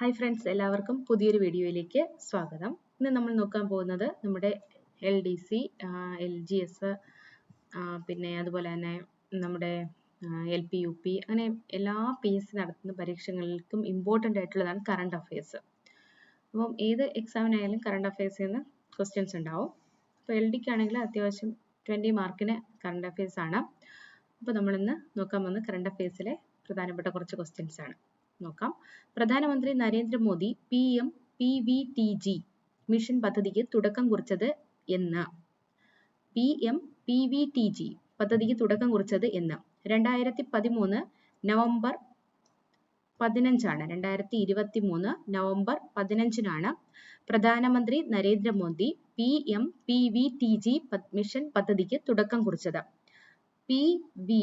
Hi friends എല്ലാവർക്കും പുതിയൊരു വീഡിയോയിലേക്ക് സ്വാഗതം. ഇന്ന് നമ്മൾ നോക്കാൻ പോകുന്നത് നമ്മുടെ L D C L G S പിന്നെ അതുപോലെ തന്നെ നമ്മുടെ എൽ പി യു പി അങ്ങനെ എല്ലാ പി എസ് സി നടത്തുന്ന പരീക്ഷകൾക്കും ഇമ്പോർട്ടന്റ് ആയിട്ടുള്ളതാണ് കറണ്ട് അഫയേഴ്സ് അപ്പം ഏത് എക്സാമിനായാലും കറണ്ട് അഫയേഴ്സിൽ നിന്ന് ക്വസ്റ്റ്യൻസ് ഉണ്ടാവും. അപ്പോൾ എൽ ഡിക്ക് ആണെങ്കിൽ അത്യാവശ്യം ട്വന്റി മാർക്കിന് കറണ്ട് അഫയേഴ്സ് ആണ്. അപ്പോൾ നമ്മളിന്ന് നോക്കാൻ പോകുന്നത് കറണ്ട് അഫയേഴ്സിലെ പ്രധാനപ്പെട്ട കുറച്ച് ക്വസ്റ്റ്യൻസ് ആണ്. നോക്കാം. പ്രധാനമന്ത്രി Narendra Modi P M P V T G mission പദ്ധതിക്ക് തുടക്കം കുറിച്ചത് എന്ന്. P M P V T G പദ്ധതിക്ക് തുടക്കം കുറിച്ചത് എന്ന്. രണ്ടായിരത്തി പതിമൂന്ന് നവംബർ പതിനഞ്ചാണ്. രണ്ടായിരത്തി ഇരുപത്തി മൂന്ന് നവംബർ പതിനഞ്ചിനാണ് പ്രധാനമന്ത്രി Narendra Modi P M P V T G mission പദ്ധതിക്ക് തുടക്കം കുറിച്ചത്. P V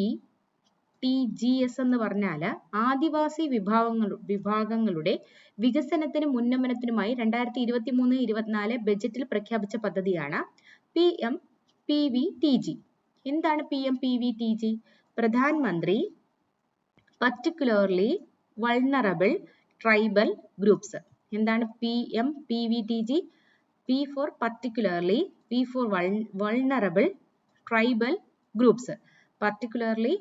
T G S എന്ന് പറഞ്ഞാൽ ആദിവാസി വിഭാഗങ്ങൾ വിഭാഗങ്ങളുടെ വികസനത്തിനും ഉന്നമനത്തിനുമായി രണ്ടായിരത്തി ഇരുപത്തി മൂന്ന് ഇരുപത്തിനാല് ബജറ്റിൽ പ്രഖ്യാപിച്ച പദ്ധതിയാണ് P M P V T G എന്താണ് P M P V T G പ്രധാനമന്ത്രി പർട്ടിക്കുലർലി വൾണറബിൾ ട്രൈബൽ ഗ്രൂപ്പ്സ് എന്താണ് P M P V T G P for particularly P for vulnerable tribal groups particularly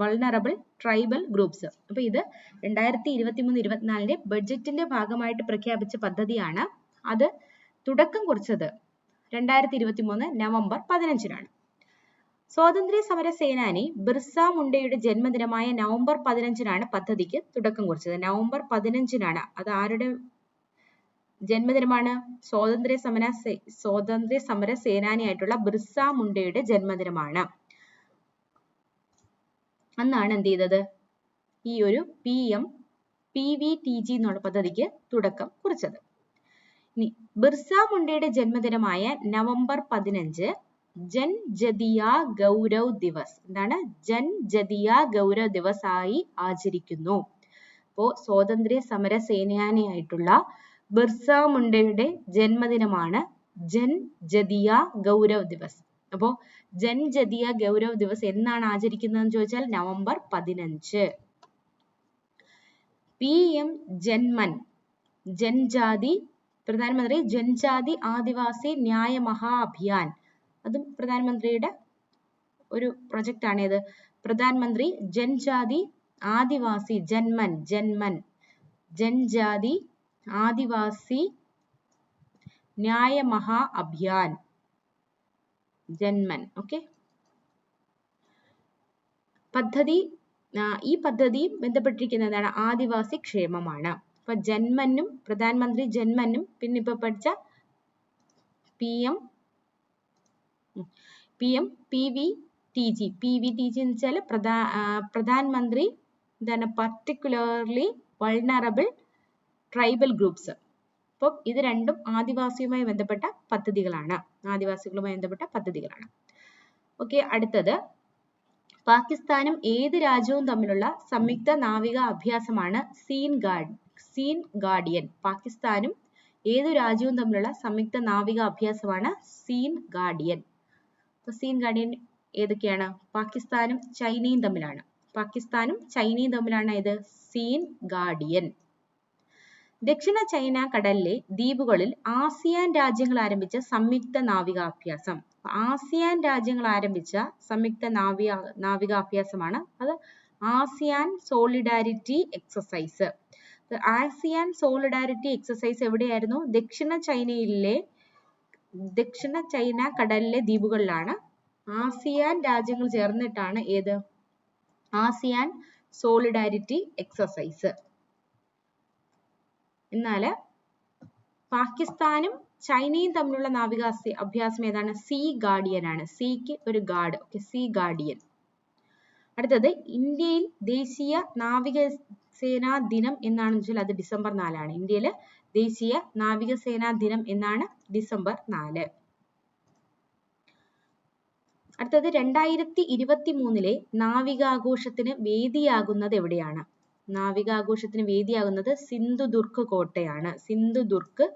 vulnerable tribal groups അപ്പൊ ഇത് രണ്ടായിരത്തി ഇരുപത്തി മൂന്ന് ഇരുപത്തിനാലിന്റെ ബഡ്ജറ്റിന്റെ ഭാഗമായിട്ട് പ്രഖ്യാപിച്ച പദ്ധതിയാണ് അത് തുടക്കം കുറിച്ചത് രണ്ടായിരത്തി ഇരുപത്തി മൂന്ന് നവംബർ പതിനഞ്ചിനാണ്. സ്വാതന്ത്ര്യ സമര സേനാനി ബിർസ മുണ്ടയുടെ ജന്മദിനമായ നവംബർ പതിനഞ്ചിനാണ് പദ്ധതിക്ക് തുടക്കം കുറിച്ചത്. നവംബർ പതിനഞ്ചിനാണ്. അത് ആരുടെ ജന്മദിനമാണ്? സ്വാതന്ത്ര്യ സമര സ്വാതന്ത്ര്യ സമര സേനാനിയായിട്ടുള്ള ബിർസ മുണ്ടയുടെ ജന്മദിനമാണ്. അന്നാണ് എന്ത് ചെയ്തത്? ഈ ഒരു P M P V T G എന്നുള്ള പദ്ധതിക്ക് തുടക്കം കുറിച്ചത്. ഇനി ബിർസ മുണ്ടയുടെ ജന്മദിനമായ നവംബർ പതിനഞ്ച് ജൻ ജതിയ ഗൗരവ് ദിവസ്. എന്താണ്? ജൻ ജതിയ ഗൗരവ് ദിവസ് ആയി ആചരിക്കുന്നു. അപ്പോ സ്വാതന്ത്ര്യ സമര സേനാനിയായിട്ടുള്ള ബിർസ മുണ്ടയുടെ ജന്മദിനമാണ് ജൻ ജതിയ ഗൗരവ് ദിവസ്. അപ്പോ ജൻജതിയ ഗൗരവ് ദിവസ് എന്നാണ് ആചരിക്കുന്നതെന്ന് ചോദിച്ചാൽ നവംബർ പതിനഞ്ച്. പി എം ജന്മൻ ജൻജാതി പ്രധാനമന്ത്രി ജൻജാതി ആദിവാസി ന്യായ മഹാ അഭിയാൻ അതും പ്രധാനമന്ത്രിയുടെ ഒരു പ്രൊജക്റ്റ് ആണ് ഇത് പ്രധാനമന്ത്രി ജൻജാതി ആദിവാസി ജന്മൻ ജന്മൻ ജൻജാതി ആദിവാസി ന്യായ മഹാ അഭിയാൻ ജന്മൻ ഓക്കെ പദ്ധതി ഈ പദ്ധതി ബന്ധപ്പെട്ടിരിക്കുന്നതാണ് ആദിവാസി ക്ഷേമമാണ്. അപ്പൊ ജന്മനും പ്രധാനമന്ത്രി ജന്മനും പിന്നെ ഇപ്പൊ പഠിച്ച P M P M P V T G. P V T G എന്ന് വെച്ചാൽ പ്രധാ പ്രധാനമന്ത്രി എന്താണ് പർട്ടിക്കുലർലി വൾണറബിൾ ട്രൈബൽ ഗ്രൂപ്പ്സ് അപ്പം ഇത് രണ്ടും ആദിവാസിയുമായി ബന്ധപ്പെട്ട പദ്ധതികളാണ്. ആദിവാസികളുമായി ബന്ധപ്പെട്ട പദ്ധതികളാണ്. ഓക്കെ അടുത്തത്. പാകിസ്ഥാനും ഏത് രാജ്യവും തമ്മിലുള്ള സംയുക്ത നാവിക അഭ്യാസമാണ് സീൻ ഗാർഡ് സീൻ ഗാർഡിയൻ. പാകിസ്ഥാനും ഏതു രാജ്യവും തമ്മിലുള്ള സംയുക്ത നാവിക അഭ്യാസമാണ് സീൻ ഗാർഡിയൻ. അപ്പോൾ സീൻ ഗാർഡിയൻ ഏതൊക്കെയാണ്? പാകിസ്ഥാനും ചൈനയും തമ്മിലാണ്. പാകിസ്ഥാനും ചൈനയും തമ്മിലാണ് ഇത് സീൻ ഗാർഡിയൻ. ദക്ഷിണ ചൈന കടലിലെ ദ്വീപുകളിൽ ആസിയാൻ രാജ്യങ്ങൾ ആരംഭിച്ച സംയുക്ത നാവികാഭ്യാസം. ആസിയാൻ രാജ്യങ്ങൾ ആരംഭിച്ച സംയുക്ത നാവിക നാവികാഭ്യാസമാണ്. അത് ASEAN solidarity exercise. ASEAN solidarity exercise എവിടെയായിരുന്നു? ദക്ഷിണ ചൈനയിലെ ദക്ഷിണ ചൈന കടലിലെ ദ്വീപുകളിലാണ്. ആസിയാൻ രാജ്യങ്ങൾ ചേർന്നിട്ടാണ് ഏത്? ASEAN solidarity exercise. എന്നാൽ പാകിസ്ഥാനും ചൈനയും തമ്മിലുള്ള നാവിക അഭ്യാസം ഏതാണ്? സീ ഗാർഡിയൻ ആണ്. സിക്ക് ഒരു ഗാർഡ്. Okay see guardian. അടുത്തത് ഇന്ത്യയിൽ ദേശീയ നാവിക സേനാ ദിനം എന്നാണെന്ന് വെച്ചാൽ അത് ഡിസംബർ നാലാണ്. ഇന്ത്യയിൽ ദേശീയ നാവികസേനാ ദിനം എന്നാണ് ഡിസംബർ നാല്. അടുത്തത് രണ്ടായിരത്തി ഇരുപത്തി മൂന്നിലെ നാവികാഘോഷത്തിന് വേദിയാകുന്നത് എവിടെയാണ്? നാവികാഘോഷത്തിന് വേദിയാകുന്നത് സിന്ധുദുർഗ് കോട്ടയാണ്. സിന്ധുദുർഗ്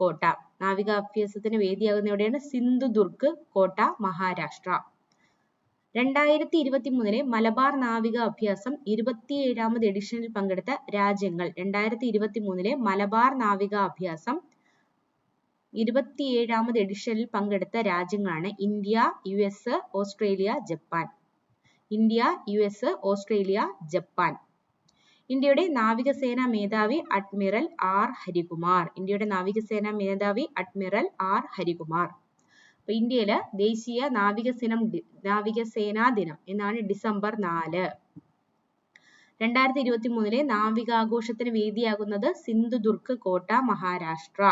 കോട്ട. നാവികാഭ്യാസത്തിന് വേദിയാകുന്ന എവിടെയാണ് സിന്ധുദുർഗ് കോട്ട മഹാരാഷ്ട്ര. രണ്ടായിരത്തി ഇരുപത്തി മൂന്നിലെ മലബാർ നാവിക അഭ്യാസം ഇരുപത്തിയേഴാമത് എഡിഷനിൽ പങ്കെടുത്ത രാജ്യങ്ങൾ. രണ്ടായിരത്തി ഇരുപത്തി മൂന്നിലെ മലബാർ നാവിക അഭ്യാസം ഇരുപത്തിയേഴാമത് എഡിഷനിൽ പങ്കെടുത്ത രാജ്യങ്ങളാണ് India U S Australia Japan. India U S Australia Japan. ഇന്ത്യയുടെ നാവികസേനാ മേധാവി അഡ്മിറൽ ആർ. ഹരികുമാർ. ഇന്ത്യയുടെ നാവികസേനാ മേധാവി അഡ്മിറൽ ആർ. ഹരികുമാർ. അപ്പൊ ഇന്ത്യയിൽ ദേശീയ നാവികസേനം നാവികസേനാ ദിനം എന്നാണ് ഡിസംബർ നാല്. രണ്ടായിരത്തി ഇരുപത്തി മൂന്നിലെ നാവികാഘോഷത്തിന് വേദിയാകുന്നത് സിന്ധുദുർഗ് കോട്ട മഹാരാഷ്ട്ര.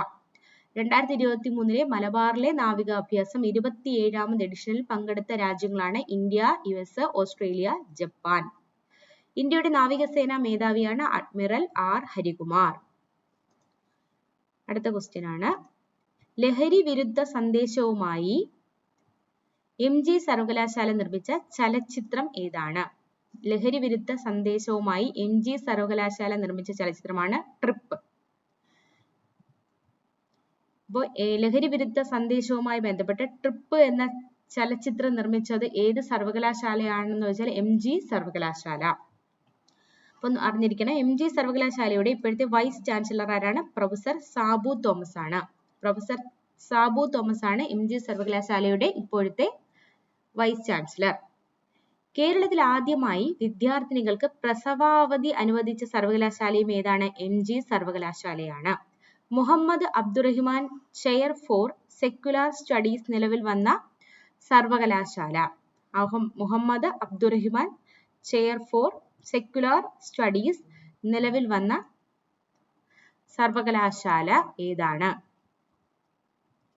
രണ്ടായിരത്തി ഇരുപത്തി മൂന്നിലെ മലബാറിലെ നാവികാഭ്യാസം ഇരുപത്തിയേഴാമത് എഡിഷനിൽ പങ്കെടുത്ത രാജ്യങ്ങളാണ് India U S Australia Japan. ഇന്ത്യയുടെ നാവികസേനാ മേധാവിയാണ് അഡ്മിറൽ ആർ. ഹരികുമാർ. അടുത്ത ക്വസ്റ്റ്യൻ ആണ്. ലഹരി വിരുദ്ധ സന്ദേശവുമായി എം ജി സർവകലാശാല നിർമ്മിച്ച ചലച്ചിത്രം ഏതാണ്? ലഹരി വിരുദ്ധ സന്ദേശവുമായി എം ജി സർവകലാശാല നിർമ്മിച്ച ചലച്ചിത്രമാണ് ട്രിപ്പ്. അപ്പോൾ ലഹരി വിരുദ്ധ സന്ദേശവുമായി ബന്ധപ്പെട്ട് ട്രിപ്പ് എന്ന ചലച്ചിത്രം നിർമ്മിച്ചത് ഏത് സർവകലാശാലയാണെന്ന് വെച്ചാൽ എം ജി സർവകലാശാല. അപ്പൊ അറിഞ്ഞിരിക്കണം. എം ജി സർവകലാശാലയുടെ ഇപ്പോഴത്തെ വൈസ് ചാൻസലർ ആരാണ്? പ്രൊഫസർ സാബു തോമസ് ആണ് പ്രൊഫസർ സാബു തോമസ് ആണ് എം ജി സർവകലാശാലയുടെ ഇപ്പോഴത്തെ വൈസ് ചാൻസലർ. കേരളത്തിൽ ആദ്യമായി വിദ്യാർത്ഥിനികൾക്ക് പ്രസവാവധി അനുവദിച്ച സർവകലാശാലയും ഏതാണ്? M G സർവകലാശാലയാണ്. Muhammad Abdurahiman chair for secular studies നിലവിൽ വന്ന സർവകലാശാല. Muhammad Abdurahiman chair for secular studies നിലവിൽ വന്ന സർവകലാശാല ഏതാണ്?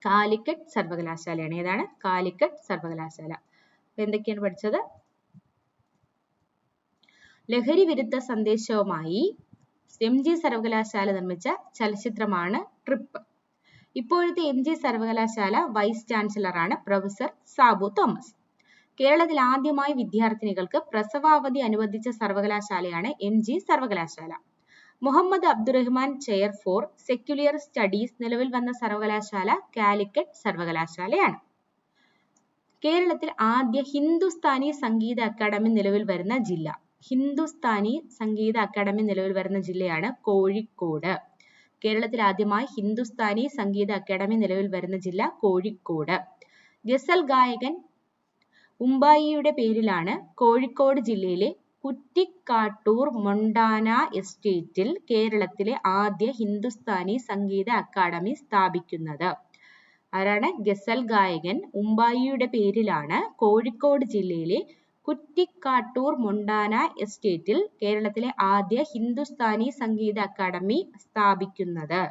കാലിക്കറ്റ് സർവകലാശാലയാണ്. ഏതാണ്? കാലിക്കറ്റ് സർവകലാശാല. എന്തൊക്കെയാണ് പഠിച്ചത്? ലഹരി വിരുദ്ധ സന്ദേശവുമായി എം ജി സർവകലാശാല നിർമ്മിച്ച ചലച്ചിത്രമാണ് ട്രിപ്പ്. ഇപ്പോഴത്തെ എം ജി സർവകലാശാല വൈസ് ചാൻസലറാണ് പ്രൊഫസർ സാബു തോമസ്. കേരളത്തിൽ ആദ്യമായി വിദ്യാർത്ഥിനികൾക്ക് പ്രസവാവധി അനുവദിച്ച സർവകലാശാലയാണ് എം ജി സർവകലാശാല. Muhammad Abdurahman chair for secular studies നിലവിൽ വന്ന സർവകലാശാല കാലിക്കറ്റ് സർവകലാശാലയാണ്. കേരളത്തിൽ ആദ്യ ഹിന്ദുസ്ഥാനി സംഗീത അക്കാദമി നിലവിൽ വരുന്ന ജില്ല. ഹിന്ദുസ്ഥാനി സംഗീത അക്കാദമി നിലവിൽ വരുന്ന ജില്ലയാണ് കോഴിക്കോട്. കേരളത്തിൽ ആദ്യമായി ഹിന്ദുസ്ഥാനി സംഗീത അക്കാദമി നിലവിൽ വരുന്ന ജില്ല കോഴിക്കോട്. ഗസൽ ഗായകൻ ഉമ്പായിയുടെ പേരിലാണ് കോഴിക്കോട് ജില്ലയിലെ കുറ്റിക്കാട്ടൂർ മൊണ്ടാന എസ്റ്റേറ്റിൽ കേരളത്തിലെ ആദ്യ ഹിന്ദുസ്ഥാനി സംഗീത അക്കാദമി സ്ഥാപിക്കുന്നത്. ആരാണ്? ഗസൽ ഗായകൻ. ഉമ്പായിയുടെ പേരിലാണ് കോഴിക്കോട് ജില്ലയിലെ കുറ്റിക്കാട്ടൂർ മൊണ്ടാന എസ്റ്റേറ്റിൽ കേരളത്തിലെ ആദ്യ ഹിന്ദുസ്ഥാനി സംഗീത അക്കാദമി സ്ഥാപിക്കുന്നത്.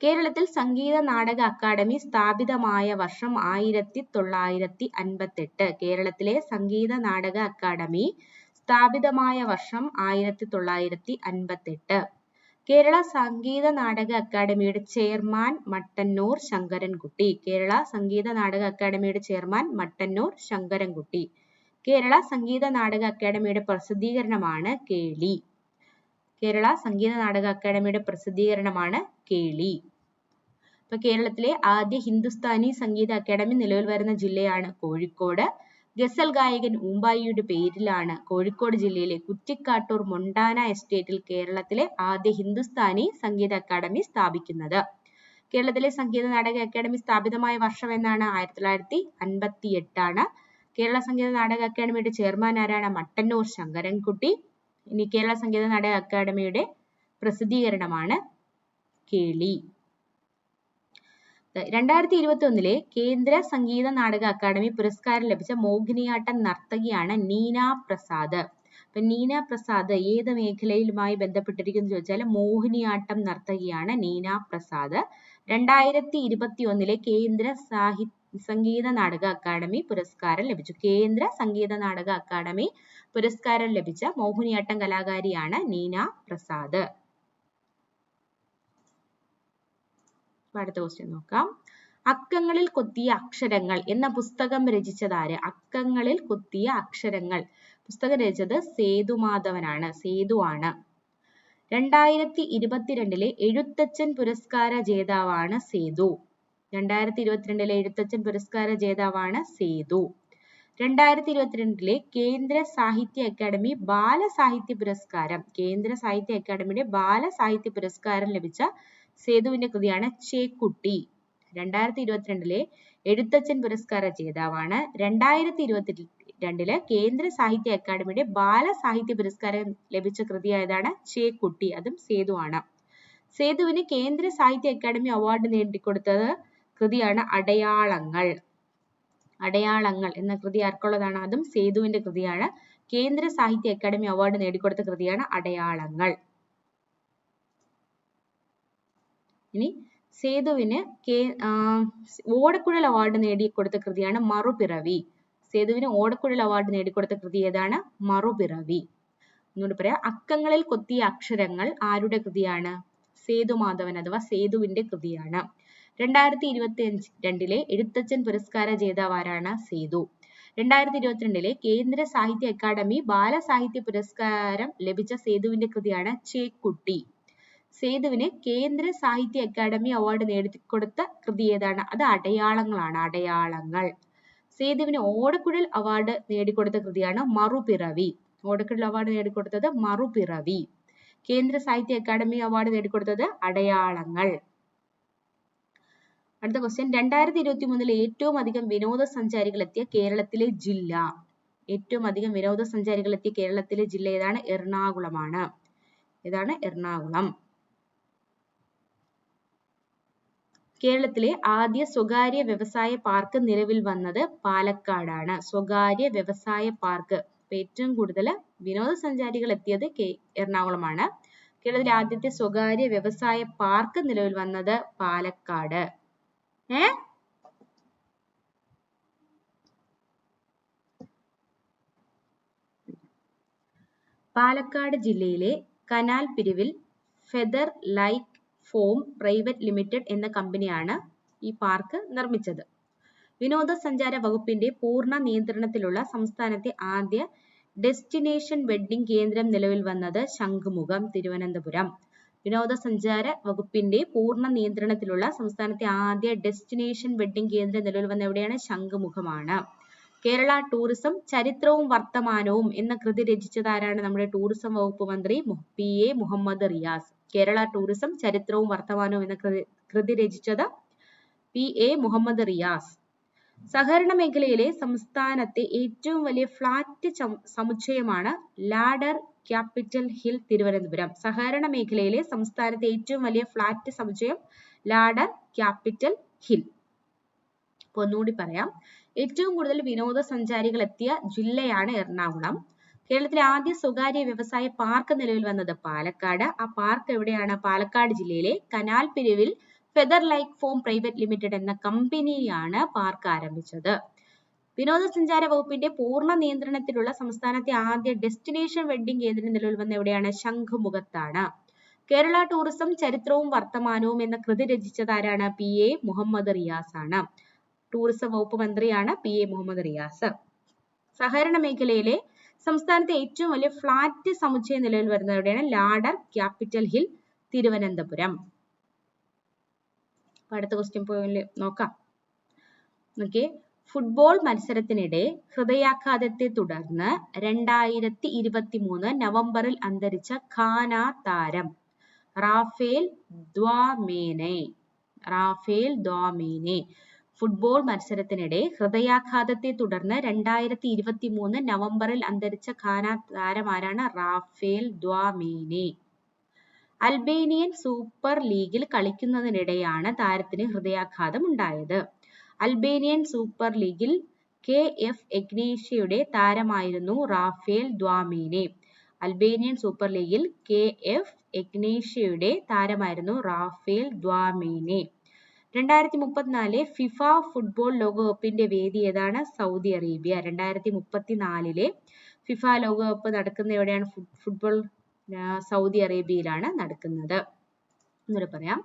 കേരളത്തിൽ സംഗീത നാടക അക്കാദമി സ്ഥാപിതമായ വർഷം ആയിരത്തി തൊള്ളായിരത്തി അൻപത്തെട്ട് കേരളത്തിലെ സംഗീത നാടക അക്കാദമി സ്ഥാപിതമായ വർഷം ആയിരത്തി തൊള്ളായിരത്തി അൻപത്തെട്ട് കേരള സംഗീത നാടക അക്കാദമിയുടെ ചെയർമാൻ മട്ടന്നൂർ ശങ്കരൻകുട്ടി. കേരള സംഗീത നാടക അക്കാദമിയുടെ ചെയർമാൻ മട്ടന്നൂർ ശങ്കരൻകുട്ടി. കേരള സംഗീത നാടക അക്കാദമിയുടെ പ്രസിദ്ധീകരണമാണ് കേളി. കേരള സംഗീത നാടക അക്കാദമിയുടെ പ്രസിദ്ധീകരണമാണ് കേളി. ഇപ്പൊ കേരളത്തിലെ ആദ്യ ഹിന്ദുസ്ഥാനി സംഗീത അക്കാദമി നിലവിൽ വരുന്ന ജില്ലയാണ് കോഴിക്കോട്. ഗസൽ ഗായകൻ ഉമ്പായിയുടെ പേരിലാണ് കോഴിക്കോട് ജില്ലയിലെ കുറ്റിക്കാട്ടൂർ മൊണ്ടാന എസ്റ്റേറ്റിൽ കേരളത്തിലെ ആദ്യ ഹിന്ദുസ്ഥാനി സംഗീത അക്കാദമി സ്ഥാപിക്കുന്നത്. കേരളത്തിലെ സംഗീത നാടക അക്കാദമി സ്ഥാപിതമായ വർഷം എന്നാണ് ആയിരത്തി തൊള്ളായിരത്തി അൻപത്തി എട്ടാണ് കേരള സംഗീത നാടക അക്കാദമിയുടെ ചെയർമാൻ ആരാണ്? മട്ടന്നൂർ ശങ്കരൻകുട്ടി. ഇനി കേരള സംഗീത നാടക അക്കാദമിയുടെ പ്രസിദ്ധീകരണമാണ് കേളി. രണ്ടായിരത്തി ഇരുപത്തി ഒന്നിലെ കേന്ദ്ര സംഗീത നാടക അക്കാദമി പുരസ്കാരം ലഭിച്ച മോഹിനിയാട്ടം നർത്തകിയാണ് നീന പ്രസാദ്. അപ്പൊ നീന പ്രസാദ് ഏത് മേഖലയിലുമായി ബന്ധപ്പെട്ടിരിക്കുന്നു ചോദിച്ചാൽ മോഹിനിയാട്ടം നർത്തകിയാണ് നീന പ്രസാദ്. രണ്ടായിരത്തി ഇരുപത്തി ഒന്നിലെ കേന്ദ്ര സാഹി സംഗീത നാടക അക്കാദമി പുരസ്കാരം ലഭിച്ചു. കേന്ദ്ര സംഗീത നാടക അക്കാദമി പുരസ്കാരം ലഭിച്ച മോഹിനിയാട്ടം കലാകാരിയാണ് നീന പ്രസാദ്. അടുത്ത ക്വസ്റ്റ്യൻ നോക്കാം. അക്കങ്ങളിൽ കൊത്തിയ അക്ഷരങ്ങൾ എന്ന പുസ്തകം രചിച്ചതാര് അക്കങ്ങളിൽ കൊത്തിയ അക്ഷരങ്ങൾ. പുസ്തകം രചിച്ചത് സേതുമാധവനാണ് സേതു ആണ്. രണ്ടായിരത്തി ഇരുപത്തിരണ്ടിലെ എഴുത്തച്ഛൻ പുരസ്കാര ജേതാവാണ് സേതു. രണ്ടായിരത്തി ഇരുപത്തിരണ്ടിലെ എഴുത്തച്ഛൻ പുരസ്കാര ജേതാവാണ് സേതു. രണ്ടായിരത്തി ഇരുപത്തിരണ്ടിലെ കേന്ദ്ര സാഹിത്യ അക്കാദമി ബാലസാഹിത്യ പുരസ്കാരം. കേന്ദ്ര സാഹിത്യ അക്കാദമിയുടെ ബാലസാഹിത്യ പുരസ്കാരം ലഭിച്ച സേതുവിന്റെ കൃതിയാണ് ചേക്കുട്ടി. രണ്ടായിരത്തി ഇരുപത്തിരണ്ടിലെ എഴുത്തച്ഛൻ പുരസ്കാര ജേതാവാണ്. രണ്ടായിരത്തി ഇരുപത്തി രണ്ടിൽ കേന്ദ്ര സാഹിത്യ അക്കാദമിയുടെ ബാലസാഹിത്യ പുരസ്കാരം ലഭിച്ച കൃതിയായതാണ് ചേക്കുട്ടി. അതും സേതുവാണ്. സേതുവിന് കേന്ദ്ര സാഹിത്യ അക്കാദമി അവാർഡ് നേടിക്കൊടുത്തത് കൃതിയാണ് അടയാളങ്ങൾ. അടയാളങ്ങൾ എന്ന കൃതി ആർക്കുള്ളതാണ്? അതും സേതുവിന്റെ കൃതിയാണ്. കേന്ദ്ര സാഹിത്യ അക്കാദമി അവാർഡ് നേടിക്കൊടുത്ത കൃതിയാണ് അടയാളങ്ങൾ. ഇനി സേതുവിന് കേ ഓടക്കുഴൽ അവാർഡ് നേടിക്കൊടുത്ത കൃതിയാണ് മറുപിറവി. സേതുവിന് ഓടക്കുഴൽ അവാർഡ് നേടിക്കൊടുത്ത കൃതി ഏതാണ്? മറുപിറവി. എന്നോട് പറയാം. അക്കങ്ങളിൽ കൊത്തിയ അക്ഷരങ്ങൾ ആരുടെ കൃതിയാണ്? സേതുമാധവൻ അഥവാ സേതുവിന്റെ കൃതിയാണ്. രണ്ടായിരത്തി ഇരുപത്തി അഞ്ച് രണ്ടിലെ എഴുത്തച്ഛൻ പുരസ്കാര ജേതാവ് ആരാണ്? സേതു. രണ്ടായിരത്തി ഇരുപത്തിരണ്ടിലെ കേന്ദ്ര സാഹിത്യ അക്കാദമി ബാലസാഹിത്യ പുരസ്കാരം ലഭിച്ച സേതുവിന്റെ കൃതിയാണ് ചേക്കുട്ടി. സേതുവിന് കേന്ദ്ര സാഹിത്യ അക്കാദമി അവാർഡ് നേടിക്കൊടുത്ത കൃതി ഏതാണ്? അത് അടയാളങ്ങളാണ് അടയാളങ്ങൾ. സേതുവിന് ഓടക്കുഴൽ അവാർഡ് നേടിക്കൊടുത്ത കൃതിയാണ് മറുപിറവി. ഓടക്കുഴൽ അവാർഡ് നേടിക്കൊടുത്തത് മറുപിറവി. കേന്ദ്ര സാഹിത്യ അക്കാദമി അവാർഡ് നേടിക്കൊടുത്തത് അടയാളങ്ങൾ. അടുത്ത ക്വസ്റ്റ്യൻ രണ്ടായിരത്തി ഇരുപത്തി മൂന്നിൽ ഏറ്റവും അധികം വിനോദസഞ്ചാരികൾ എത്തിയ കേരളത്തിലെ ജില്ല. ഏറ്റവും അധികം വിനോദസഞ്ചാരികൾ എത്തിയ കേരളത്തിലെ ജില്ല ഏതാണ്? എറണാകുളമാണ്. ഏതാണ്? എറണാകുളം. കേരളത്തിലെ ആദ്യ സ്വകാര്യ വ്യവസായ പാർക്ക് നിലവിൽ വന്നത് പാലക്കാടാണ്. സ്വകാര്യ വ്യവസായ പാർക്ക്. ഏറ്റവും കൂടുതൽ വിനോദസഞ്ചാരികൾ എത്തിയത് എറണാകുളമാണ്. കേരളത്തിലെ ആദ്യത്തെ സ്വകാര്യ വ്യവസായ പാർക്ക് നിലവിൽ വന്നത് പാലക്കാട്. ഏ? പാലക്കാട് ജില്ലയിലെ canal പിരിവിൽ feather like foam private limited എന്ന കമ്പനിയാണ് ഈ പാർക്ക് നിർമ്മിച്ചത്. വിനോദസഞ്ചാര വകുപ്പിന്റെ പൂർണ നിയന്ത്രണത്തിലുള്ള സംസ്ഥാനത്തെ ആദ്യ ഡെസ്റ്റിനേഷൻ വെഡ്ഡിംഗ് കേന്ദ്രം നിലവിൽ വന്നത് ശംഖുമുഖം തിരുവനന്തപുരം. വിനോദസഞ്ചാര വകുപ്പിന്റെ പൂർണ നിയന്ത്രണത്തിലുള്ള സംസ്ഥാനത്തെ ആദ്യ ഡെസ്റ്റിനേഷൻ വെഡ്ഡിംഗ് കേന്ദ്രം നിലവിൽ വന്ന എവിടെയാണ്? ശംഖുമുഖമാണ്. കേരള ടൂറിസം ചരിത്രവും വർത്തമാനവും എന്ന കൃതി രചിച്ചതാരാണ് നമ്മുടെ ടൂറിസം വകുപ്പ് മന്ത്രി P A Muhammad Riyas. Kerala tourism ചരിത്രവും വർത്തമാനവും എന്ന കൃതി രചിച്ചത് പി എ മുഹമ്മദ് റിയാസ്. സഹകരണ മേഖലയിലെ സംസ്ഥാനത്തെ ഏറ്റവും വലിയ ഫ്ലാറ്റ് സമുച്ചയമാണ് ലാഡർ ക്യാപിറ്റൽ ഹിൽ തിരുവനന്തപുരം. സഹകരണ മേഖലയിലെ സംസ്ഥാനത്തെ ഏറ്റവും വലിയ ഫ്ലാറ്റ് സമുച്ചയം ലാഡർ ക്യാപിറ്റൽ ഹിൽ. ഒന്നുകൂടി പറയാം. ഏറ്റവും കൂടുതൽ വിനോദസഞ്ചാരികൾ എത്തിയ ജില്ലയാണ് എറണാകുളം. കേരളത്തിലെ ആദ്യ സ്വകാര്യ വ്യവസായ പാർക്ക് നിലവിൽ വന്നത് പാലക്കാട്. ആ പാർക്ക് എവിടെയാണ്? പാലക്കാട് ജില്ലയിലെ canal പിരിവിൽ feather like foam private limited എന്ന കമ്പനിയാണ് പാർക്ക് ആരംഭിച്ചത്. വിനോദസഞ്ചാര വകുപ്പിന്റെ പൂർണ നിയന്ത്രണത്തിലുള്ള സംസ്ഥാനത്തെ ആദ്യ ഡെസ്റ്റിനേഷൻ വെഡ്ഡിംഗ് കേന്ദ്രം നിലവിൽ വന്ന എവിടെയാണ്? ശംഖുമുഖത്താണ്. കേരള ടൂറിസം ചരിത്രവും വർത്തമാനവും എന്ന കൃതി രചിച്ചത് ആരാണ്? പി. എ. മുഹമ്മദ് റിയാസ് ആണ് ടൂറിസം വകുപ്പ് മന്ത്രിയാണ് പി എ മുഹമ്മദ് റിയാസ്. സഹകരണ മേഖലയിലെ സംസ്ഥാനത്തെ ഏറ്റവും വലിയ ഫ്ലാറ്റ് സമുച്ചയം നിലവിൽ വരുന്നത് എവിടെയാണ് ലാഡർ ക്യാപിറ്റൽ ഹിൽ തിരുവനന്തപുരം. അടുത്ത ക്വസ്റ്റ്യൻ പോയി നോക്കാം. ഓക്കെ ഫുട്ബോൾ മത്സരത്തിനിടെ ഹൃദയാഘാതത്തെ തുടർന്ന് രണ്ടായിരത്തി ഇരുപത്തി മൂന്ന് നവംബറിൽ അന്തരിച്ച ഖാന താരം Raphael Dwamena. Raphael Dwamena. Football മത്സരത്തിനിടെ ഹൃദയാഘാതത്തെ തുടർന്ന് രണ്ടായിരത്തി ഇരുപത്തി മൂന്ന് നവംബറിൽ അന്തരിച്ച ഖാന താരമാരാണ് റാഫേൽ ദ്വാമേനെ. അൽബേനിയൻ സൂപ്പർ ലീഗിൽ കളിക്കുന്നതിനിടെയാണ് താരത്തിന് ഹൃദയാഘാതം ഉണ്ടായത്. അൽബേനിയൻ സൂപ്പർ ലീഗിൽ കെ. എഫ്. എഗ്നേഷ്യയുടെ താരമായിരുന്നു റാഫേൽ ദ്വാമീനെ. അൽബേനിയൻ സൂപ്പർ ലീഗിൽ കെ. എഫ്. എഗ്നേഷ്യയുടെ താരമായിരുന്നു റാഫേൽ ദ്വാമീനെ. രണ്ടായിരത്തി മുപ്പത്തിനാല് ഫിഫ ഫുട്ബോൾ ലോകകപ്പിന്റെ വേദി ഏതാണ്? Saudi Arabia. രണ്ടായിരത്തി മുപ്പത്തിനാലിലെ ഫിഫ ലോകകപ്പ് നടക്കുന്ന എവിടെയാണ്? ഫുട്ബോൾ സൗദി അറേബ്യയിലാണ് നടക്കുന്നത്. എന്നൊരു പറയാം.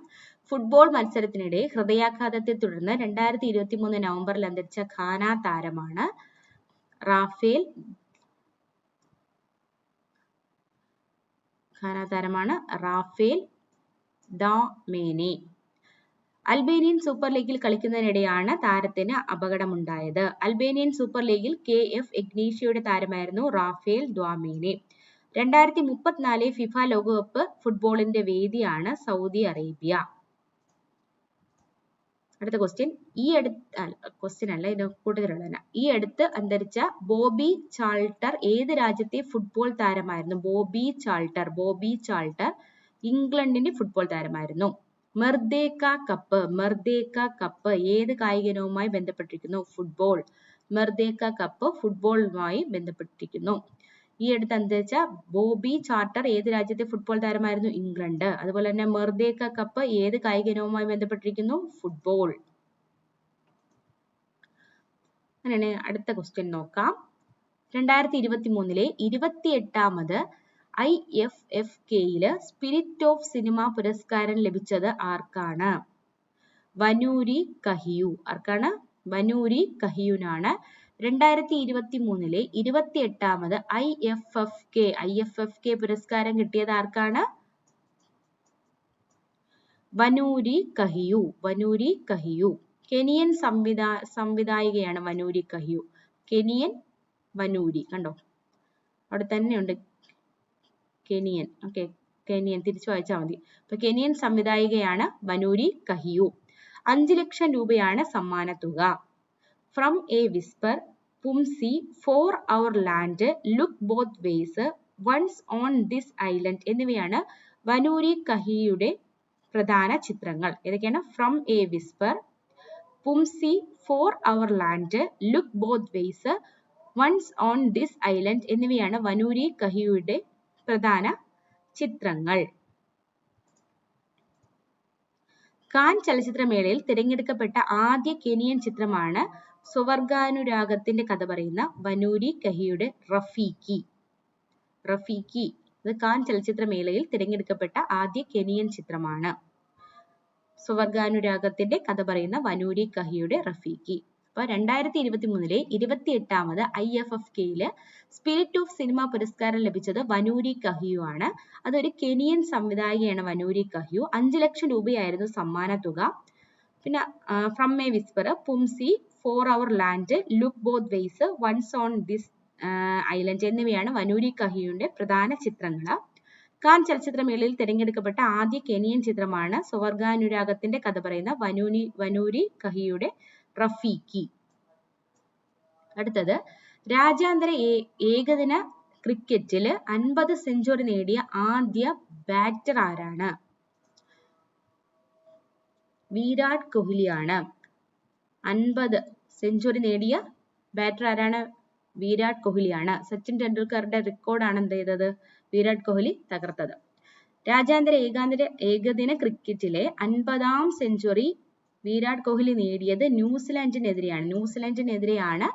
ഫുട്ബോൾ മത്സരത്തിനിടെ ഹൃദയാഘാതത്തെ തുടർന്ന് രണ്ടായിരത്തി ഇരുപത്തി മൂന്ന് നവംബറിൽ അന്തരിച്ച ഖാന താരമാണ് റാഫേൽ ഖാന താരമാണ് റാഫേൽ ദാമേനെ അൽബേനിയൻ സൂപ്പർ ലീഗിൽ കളിക്കുന്നതിനിടെയാണ് താരത്തിന് അപകടമുണ്ടായത്. അൽബേനിയൻ സൂപ്പർ ലീഗിൽ കെ എഫ് എഗ്നീഷ്യയുടെ താരമായിരുന്നു റാഫേൽ ദ്വാമേനെ. രണ്ടായിരത്തി മുപ്പത്തിനാല് ഫിഫ ലോകകപ്പ് ഫുട്ബോളിന്റെ വേദിയാണ് സൗദി അറേബ്യ. അടുത്ത ക്വസ്റ്റ്യൻ ഈ അടുത്ത് ക്വസ്റ്റ്യൻ അല്ല ഇത് കൂട്ടത്തിലുള്ള ഈ അടുത്ത് അന്തരിച്ച ബോബി ചാൾട്ടർ ഏത് രാജ്യത്തെ ഫുട്ബോൾ താരമായിരുന്നു? ബോബി ചാൾട്ടർ ബോബി ചാൾട്ടർ ഇംഗ്ലണ്ടിന്റെ ഫുട്ബോൾ താരമായിരുന്നു. മെർദേക്ക കപ്പ് മെർദേക്ക കപ്പ് ഏത് കായിക ഇനവുമായി ബന്ധപ്പെട്ടിരിക്കുന്നു? ഫുട്ബോൾ മെർദേക്ക കപ്പ് ഫുട്ബോളുമായി ബന്ധപ്പെട്ടിരിക്കുന്നു. ഈ അടുത്ത് അന്തരിച്ച ബോബി ചാർട്ടർ ഏത് രാജ്യത്തെ ഫുട്ബോൾ താരമായിരുന്നു? ഇംഗ്ലണ്ട്. അതുപോലെ തന്നെ മെർദേക്ക കപ്പ് ഏത് കായിക ഇനവുമായി ബന്ധപ്പെട്ടിരിക്കുന്നു? ഫുട്ബോൾ അങ്ങനെയാണ് അടുത്ത ക്വസ്റ്റ്യൻ നോക്കാം. രണ്ടായിരത്തി ഇരുപത്തി മൂന്നിലെ ഇരുപത്തി എട്ടാമത് ഐ എഫ് എഫ് കെയിൽ സ്പിരിറ്റ് ഓഫ് സിനിമ പുരസ്കാരം ലഭിച്ചത് ആർക്കാണ്? വനൂരി കഹിയു. ആർക്കാണ്? വനൂരി കഹിയുനാണ്. രണ്ടായിരത്തി ഇരുപത്തി മൂന്നിലെ ഇരുപത്തി എട്ടാമത് I F F K I F F K പുരസ്കാരം കിട്ടിയത് ആർക്കാണ്? Wanuri Kahiu. Wanuri Kahiu. Kenyan സംവിധാ സംവിധായികയാണ് വനൂരി കഹിയു. Kenyan Wanuri. കണ്ടോ? അവിടെ തന്നെയുണ്ട്. കെനിയൻ. ഓക്കെ കെനിയൻ തിരിച്ചു വായിച്ചാൽ മതി. അപ്പൊ കെനിയൻ സംവിധായികയാണ് വനൂരി കഹിയു അഞ്ചു ലക്ഷം രൂപയാണ് സമ്മാന തുക from a whisper Pumzi for our land look both ways once on this island എന്നിവയാണ് വനൂരി കഹിയുടെ പ്രധാന ചിത്രങ്ങൾ. ഏതൊക്കെയാണ്? From a whisper Pumzi for our land look both ways once on this island എന്നിവയാണ് Wanuri കഹിയുടെ പ്രധാന ചിത്രങ്ങൾ. കാൻ ചലച്ചിത്രമേളയിൽ തിരഞ്ഞെടുക്കപ്പെട്ട ആദ്യ കെനിയൻ ചിത്രമാണ് സുവർഗാനുരാഗത്തിന്റെ കഥ പറയുന്ന വനൂരി കഹിയുടെ റഫീക്കി റഫീക്കി ഇത് കാൻ ചലച്ചിത്രമേളയിൽ തിരഞ്ഞെടുക്കപ്പെട്ട ആദ്യ കെനിയൻ ചിത്രമാണ്. സുവർഗാനുരാഗത്തിന്റെ കഥ പറയുന്ന വനൂരി കഹിയുടെ റഫീക്കി അപ്പൊ രണ്ടായിരത്തി ഇരുപത്തി മൂന്നിലെ ഇരുപത്തി എട്ടാമത് ഐ എഫ് എഫ് കെയിൽ സ്പിരിറ്റ് ഓഫ് സിനിമ പുരസ്കാരം ലഭിച്ചത് വനൂരി കഹിയു ആണ്. അതൊരു കെനിയൻ സംവിധായികയാണ് വനൂരി കഹിയു. അഞ്ചു ലക്ഷം രൂപയായിരുന്നു സമ്മാന തുക പിന്നെ from a whisper Pumzi for our land look both ways once on this island എന്നിവയാണ് വനൂരി കഹിയുടെ പ്രധാന ചിത്രങ്ങൾ കാൻ ചലച്ചിത്രമേളയിൽ തിരഞ്ഞെടുക്കപ്പെട്ട ആദ്യ കെനിയൻ ചിത്രമാണ് സ്വർഗാനുരാഗത്തിന്റെ കഥ പറയുന്ന വനൂരി വനൂരി കഹിയുടെ റഫീക്കി അടുത്തത് രാജ്യാന്തര ഏകദിന ക്രിക്കറ്റിൽ അൻപത് സെഞ്ചുറി നേടിയ ആദ്യ ബാറ്റർ ആരാണ്? വിരാട് കോഹ്ലിയാണ്. അൻപത് സെഞ്ചുറി നേടിയ ബാറ്റർ ആരാണ്? വിരാട് കോഹ്ലിയാണ്. സച്ചിൻ ടെണ്ടുൽക്കറുടെ റെക്കോർഡാണ് എന്ത് ചെയ്തത്? വിരാട് കോഹ്ലി തകർത്തത്. രാജ്യാന്തര ഏകാന്തര ഏകദിന ക്രിക്കറ്റിലെ അൻപതാം സെഞ്ചുറി വിരാട് കോഹ്ലി നേടിയത് ന്യൂസിലാൻഡിനെതിരെയാണ്. ന്യൂസിലാൻഡിനെതിരെയാണ്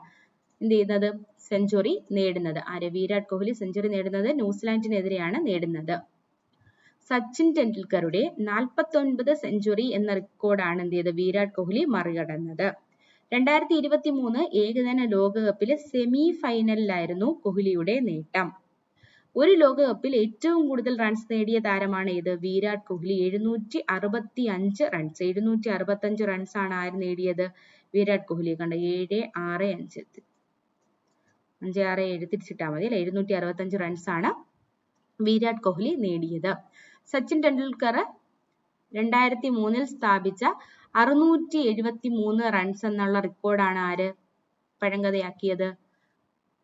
എന്ത് ചെയ്യുന്നത്? സെഞ്ചുറി നേടുന്നത്. ആര്? വിരാട് കോഹ്ലി സെഞ്ചുറി നേടുന്നത് ന്യൂസിലാൻഡിനെതിരെയാണ് നേടുന്നത്. സച്ചിൻ ടെണ്ടുൽക്കറുടെ നാൽപ്പത്തൊൻപത് സെഞ്ചുറി എന്ന റെക്കോർഡാണ് എന്ത് ചെയ്തത്? വിരാട് കോഹ്ലി മറികടന്നത്. രണ്ടായിരത്തി ഇരുപത്തി മൂന്ന് ഏകദിന ലോകകപ്പിലെ സെമി ഫൈനലിലായിരുന്നു കോഹ്ലിയുടെ നേട്ടം. ഒരു ലോകകപ്പിൽ ഏറ്റവും കൂടുതൽ റൺസ് നേടിയ താരമാണ് ഏത്? വിരാട് കോഹ്ലി. എഴുന്നൂറ്റി അറുപത്തി അഞ്ച് റൺസ് എഴുന്നൂറ്റി അറുപത്തി അഞ്ച് റൺസ് ആണ് ആര് നേടിയത്? വിരാട് കോഹ്ലി. കണ്ട ഏഴ് ആറ് അഞ്ച്. അഞ്ച് ആറ് ഏഴ് തിരിച്ചിട്ടാൽ മതി അല്ലെ? എഴുന്നൂറ്റി അറുപത്തി അഞ്ച് റൺസ് ആണ് വിരാട് കോഹ്ലി നേടിയത്. സച്ചിൻ ടെണ്ടുൽക്കർ രണ്ടായിരത്തി മൂന്നിൽ സ്ഥാപിച്ച അറുന്നൂറ്റി എഴുപത്തി മൂന്ന് റൺസ് എന്നുള്ള റെക്കോർഡാണ് ആര് പഴങ്കഥയാക്കിയത്?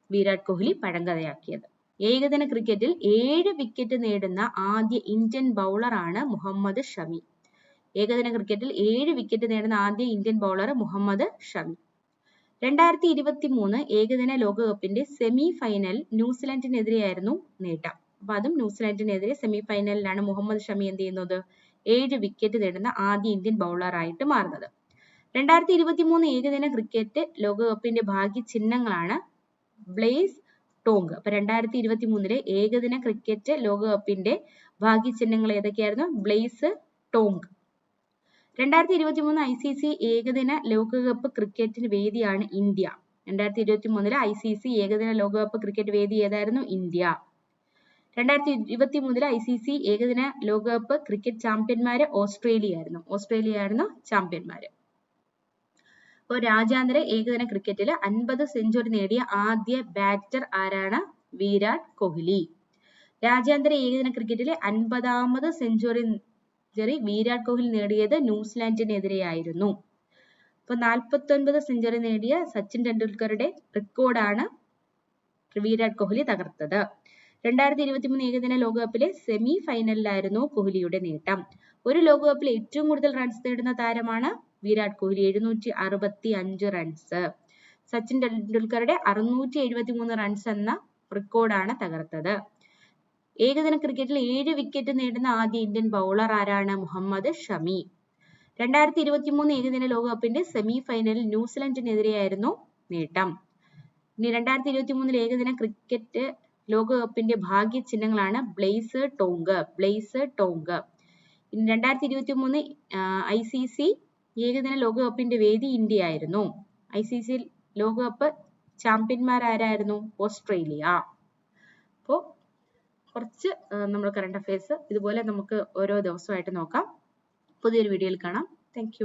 വിരാട് കോഹ്ലി പഴങ്കഥയാക്കിയത്. ഏകദിന ക്രിക്കറ്റിൽ ഏഴ് വിക്കറ്റ് നേടുന്ന ആദ്യ ഇന്ത്യൻ ബൗളറാണ് മുഹമ്മദ് ഷമി. ഏകദിന ക്രിക്കറ്റിൽ ഏഴ് വിക്കറ്റ് നേടുന്ന ആദ്യ ഇന്ത്യൻ ബൗളർ മുഹമ്മദ് ഷമി. രണ്ടായിരത്തി ഇരുപത്തി മൂന്ന് ഏകദിന ലോകകപ്പിന്റെ സെമി ഫൈനൽ ന്യൂസിലാൻഡിനെതിരെയായിരുന്നു നേട്ടം. അപ്പൊ അതും ന്യൂസിലാൻഡിനെതിരെ സെമി ഫൈനലിലാണ് മുഹമ്മദ് ഷമി എന്ത് ചെയ്യുന്നത്? ഏഴ് വിക്കറ്റ് നേടുന്ന ആദ്യ ഇന്ത്യൻ ബൗളറായിട്ട് മാറുന്നത്. രണ്ടായിരത്തി ഇരുപത്തി മൂന്ന് ഏകദിന ക്രിക്കറ്റ് ലോകകപ്പിന്റെ ഭാഗ്യ ചിഹ്നങ്ങളാണ് ബ്ലേസ് ടോങ് അപ്പൊ രണ്ടായിരത്തി ഇരുപത്തി മൂന്നിലെ ഏകദിന ക്രിക്കറ്റ് ലോകകപ്പിന്റെ ഭാഗ്യ ചിഹ്നങ്ങൾ ഏതൊക്കെയായിരുന്നു? ബ്ലേസ് ടോങ് രണ്ടായിരത്തി ഇരുപത്തി മൂന്ന് ഐ സി സി ഏകദിന ലോകകപ്പ് ക്രിക്കറ്റിന് വേദിയാണ് ഇന്ത്യ. രണ്ടായിരത്തി ഇരുപത്തി മൂന്നിലെ ഐ സി സി ഏകദിന ലോകകപ്പ് ക്രിക്കറ്റ് വേദി ഏതായിരുന്നു? ഇന്ത്യ. രണ്ടായിരത്തി ഇരുപത്തി മൂന്നിലെ ഐ സി സി ഏകദിന ലോകകപ്പ് ക്രിക്കറ്റ് ചാമ്പ്യന്മാര് ഓസ്ട്രേലിയ ആയിരുന്നു ഓസ്ട്രേലിയ ആയിരുന്നു ചാമ്പ്യന്മാര്. അപ്പോൾ രാജ്യാന്തര ഏകദിന ക്രിക്കറ്റിൽ അൻപത് സെഞ്ചുറി നേടിയ ആദ്യ ബാറ്റർ ആരാണ്? വിരാട് കോഹ്ലി. രാജ്യാന്തര ഏകദിന ക്രിക്കറ്റിലെ അൻപതാമത് സെഞ്ചുറി സെഞ്ചുറി വിരാട് കോഹ്ലി നേടിയത് ന്യൂസിലാൻഡിനെതിരെയായിരുന്നു. അപ്പോൾ നാൽപ്പത്തൊൻപത് സെഞ്ചുറി നേടിയ സച്ചിൻ ടെണ്ടുൽക്കറുടെ റെക്കോർഡാണ് വിരാട് കോഹ്ലി തകർത്തത്. രണ്ടായിരത്തി ഇരുപത്തി മൂന്ന് ഏകദിന ലോകകപ്പിലെ സെമി ഫൈനലിലായിരുന്നു കോഹ്ലിയുടെ നേട്ടം. ഒരു ലോകകപ്പിൽ ഏറ്റവും കൂടുതൽ റൺസ് നേടുന്ന താരമാണ് വിരാട് കോഹ്ലി എഴുന്നൂറ്റി അറുപത്തി അഞ്ച് റൺസ് സച്ചിൻ ടെണ്ടുൽക്കറുടെ അറുന്നൂറ്റി എഴുപത്തി മൂന്ന് റൺസ് എന്ന റെക്കോർഡാണ് തകർത്തത്. ഏകദിന ക്രിക്കറ്റിൽ ഏഴ് വിക്കറ്റ് നേടുന്ന ആദ്യ ഇന്ത്യൻ ബൗളർ ആരാണ്? മുഹമ്മദ് ഷമി. രണ്ടായിരത്തി ഇരുപത്തി മൂന്ന് ഏകദിന ലോകകപ്പിന്റെ സെമി ഫൈനലിൽ ന്യൂസിലൻഡിനെതിരെയായിരുന്നു നേട്ടം. ഇനി രണ്ടായിരത്തി ഇരുപത്തി മൂന്നിൽ ഏകദിന ക്രിക്കറ്റ് ലോകകപ്പിന്റെ ഭാഗ്യ ചിഹ്നങ്ങളാണ് ബ്ലേസ് ടോങ്ക് ബ്ലേസ് ടോങ്ക് രണ്ടായിരത്തി ഇരുപത്തി മൂന്ന് ഐ സി സി ഏകദിന ലോകകപ്പിന്റെ വേദി ഇന്ത്യ ആയിരുന്നു ഐ സി സി ലോകകപ്പ് ചാമ്പ്യന്മാരാരായിരുന്നു ഓസ്ട്രേലിയ. അപ്പോൾ കുറച്ച് നമ്മൾ കറണ്ട് അഫയേഴ്സ് ഇതുപോലെ നമുക്ക് ഓരോ ദിവസമായിട്ട് നോക്കാം. പുതിയൊരു വീഡിയോയിൽ കാണാം. താങ്ക്